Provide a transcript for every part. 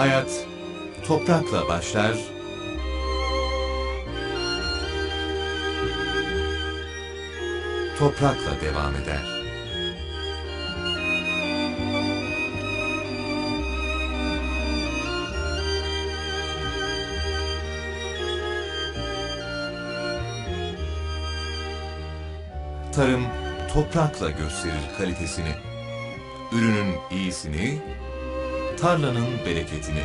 Hayat toprakla başlar, toprakla devam eder. Tarım toprakla gösterir kalitesini. Ürünün iyisini, tarlanın bereketini.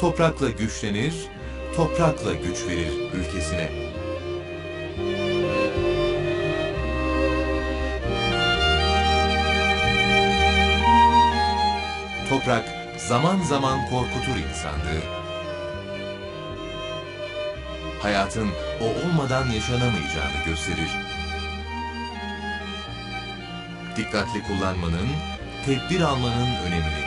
Toprakla güçlenir, toprakla güç verir ülkesine. Toprak zaman zaman korkutur insanlığı. Hayatın o olmadan yaşanamayacağını gösterir. Dikkatli kullanmanın, tedbir almanın önemini.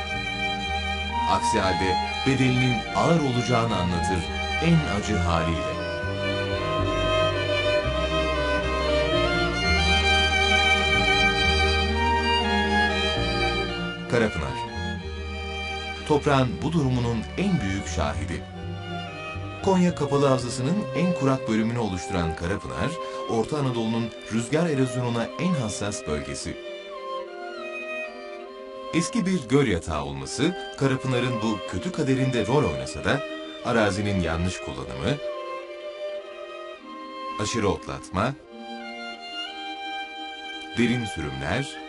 Aksi halde bedelinin ağır olacağını anlatır en acı haliyle. Karapınar Toprağın bu durumunun en büyük şahidi. Konya Kapalı Havzası'nın en kurak bölümünü oluşturan Karapınar, Orta Anadolu'nun rüzgar erozyonuna en hassas bölgesi. Eski bir göl yatağı olması, Karapınar'ın bu kötü kaderinde rol oynasa da, arazinin yanlış kullanımı, aşırı otlatma, derin sürümler,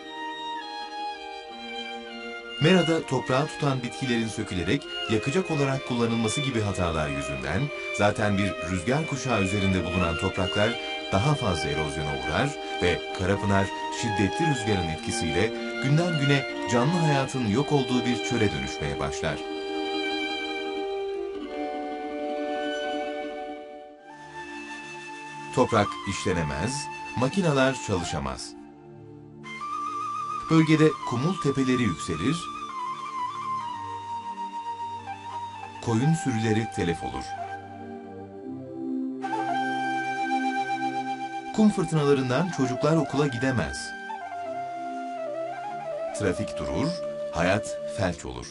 Merada toprağı tutan bitkilerin sökülerek yakacak olarak kullanılması gibi hatalar yüzünden zaten bir rüzgar kuşağı üzerinde bulunan topraklar daha fazla erozyona uğrar ve Karapınar şiddetli rüzgarın etkisiyle günden güne canlı hayatın yok olduğu bir çöle dönüşmeye başlar. Toprak işlenemez, makineler çalışamaz. Bölgede kumul tepeleri yükselir, koyun sürüleri telef olur. Kum fırtınalarından çocuklar okula gidemez. Trafik durur, hayat felç olur.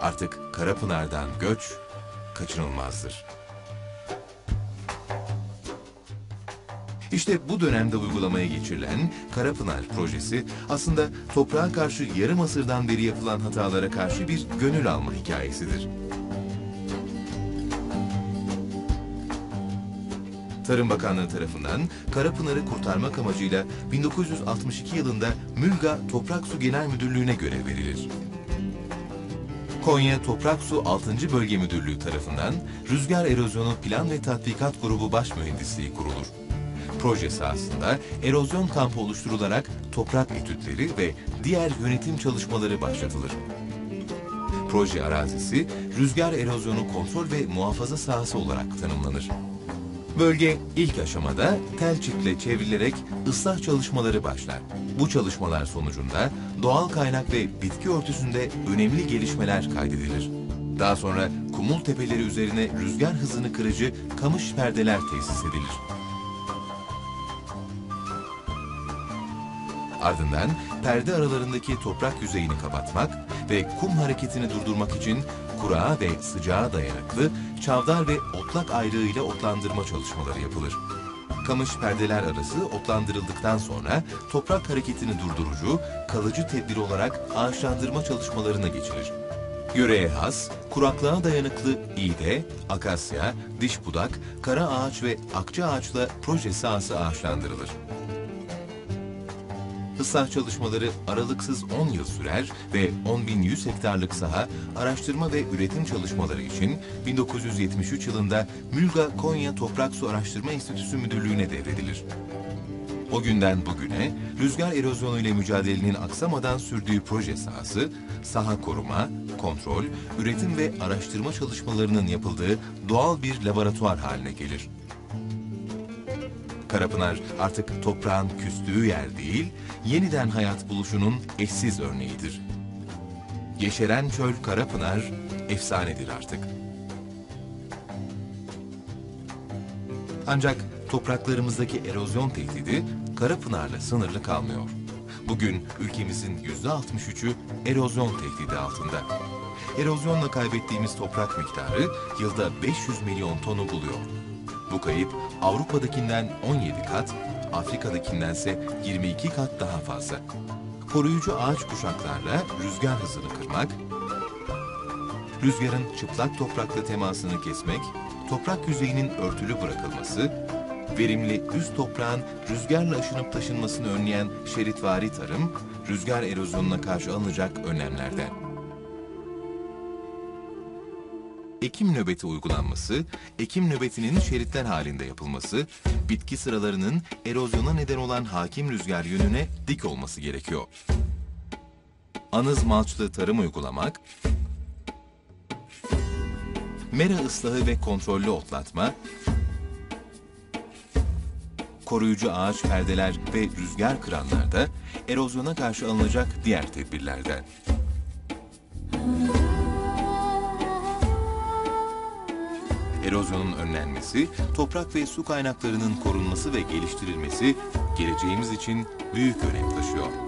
Artık Karapınar'dan göç kaçınılmazdır. İşte bu dönemde uygulamaya geçirilen Karapınar projesi aslında toprağa karşı yarım asırdan beri yapılan hatalara karşı bir gönül alma hikayesidir. Tarım Bakanlığı tarafından Karapınar'ı kurtarmak amacıyla 1962 yılında Mülga Toprak Su Genel Müdürlüğü'ne görev verilir. Konya Toprak Su 6. Bölge Müdürlüğü tarafından Rüzgar Erozyonu Plan ve Tatbikat Grubu Baş Mühendisliği kurulur. Proje sahasında erozyon kampı oluşturularak toprak etütleri ve diğer yönetim çalışmaları başlatılır. Proje arazisi rüzgar erozyonu kontrol ve muhafaza sahası olarak tanımlanır. Bölge ilk aşamada tel çitle çevrilerek ıslah çalışmaları başlar. Bu çalışmalar sonucunda doğal kaynak ve bitki örtüsünde önemli gelişmeler kaydedilir. Daha sonra kumul tepeleri üzerine rüzgar hızını kırıcı kamış perdeler tesis edilir. Ardından perde aralarındaki toprak yüzeyini kapatmak ve kum hareketini durdurmak için kurağa ve sıcağa dayanıklı çavdar ve otlak ayrığıyla otlandırma çalışmaları yapılır. Kamış perdeler arası otlandırıldıktan sonra toprak hareketini durdurucu, kalıcı tedbir olarak ağaçlandırma çalışmalarına geçilir. Yöreye has, kuraklığa dayanıklı iğde, akasya, diş budak, kara ağaç ve akça ağaçla proje sahası ağaçlandırılır. Islah çalışmaları aralıksız 10 yıl sürer ve 10.100 hektarlık saha araştırma ve üretim çalışmaları için 1973 yılında Mülga Konya Toprak Su Araştırma Enstitüsü Müdürlüğü'ne devredilir. O günden bugüne rüzgar erozyonu ile mücadelenin aksamadan sürdüğü proje sahası, saha koruma, kontrol, üretim ve araştırma çalışmalarının yapıldığı doğal bir laboratuvar haline gelir. Karapınar artık toprağın küstüğü yer değil, yeniden hayat buluşunun eşsiz örneğidir. Yeşeren çöl Karapınar efsanedir artık. Ancak topraklarımızdaki erozyon tehdidi Karapınar'la sınırlı kalmıyor. Bugün ülkemizin %63'ü erozyon tehdidi altında. Erozyonla kaybettiğimiz toprak miktarı yılda 500 milyon tonu buluyor. Bu kayıp Avrupa'dakinden 17 kat, Afrika'dakindense 22 kat daha fazla. Koruyucu ağaç kuşaklarla rüzgar hızını kırmak, rüzgarın çıplak toprakla temasını kesmek, toprak yüzeyinin örtülü bırakılması, verimli üst toprağın rüzgarla aşınıp taşınmasını önleyen şeritvari tarım, rüzgar erozyonuna karşı alınacak önlemlerden. Ekim nöbeti uygulanması, ekim nöbetinin şeritler halinde yapılması, bitki sıralarının erozyona neden olan hakim rüzgar yönüne dik olması gerekiyor. Anız malçlı tarım uygulamak, mera ıslahı ve kontrollü otlatma, koruyucu ağaç perdeler ve rüzgar kıranlar erozyona karşı alınacak diğer tedbirlerden. Erozyonun önlenmesi, toprak ve su kaynaklarının korunması ve geliştirilmesi geleceğimiz için büyük önem taşıyor.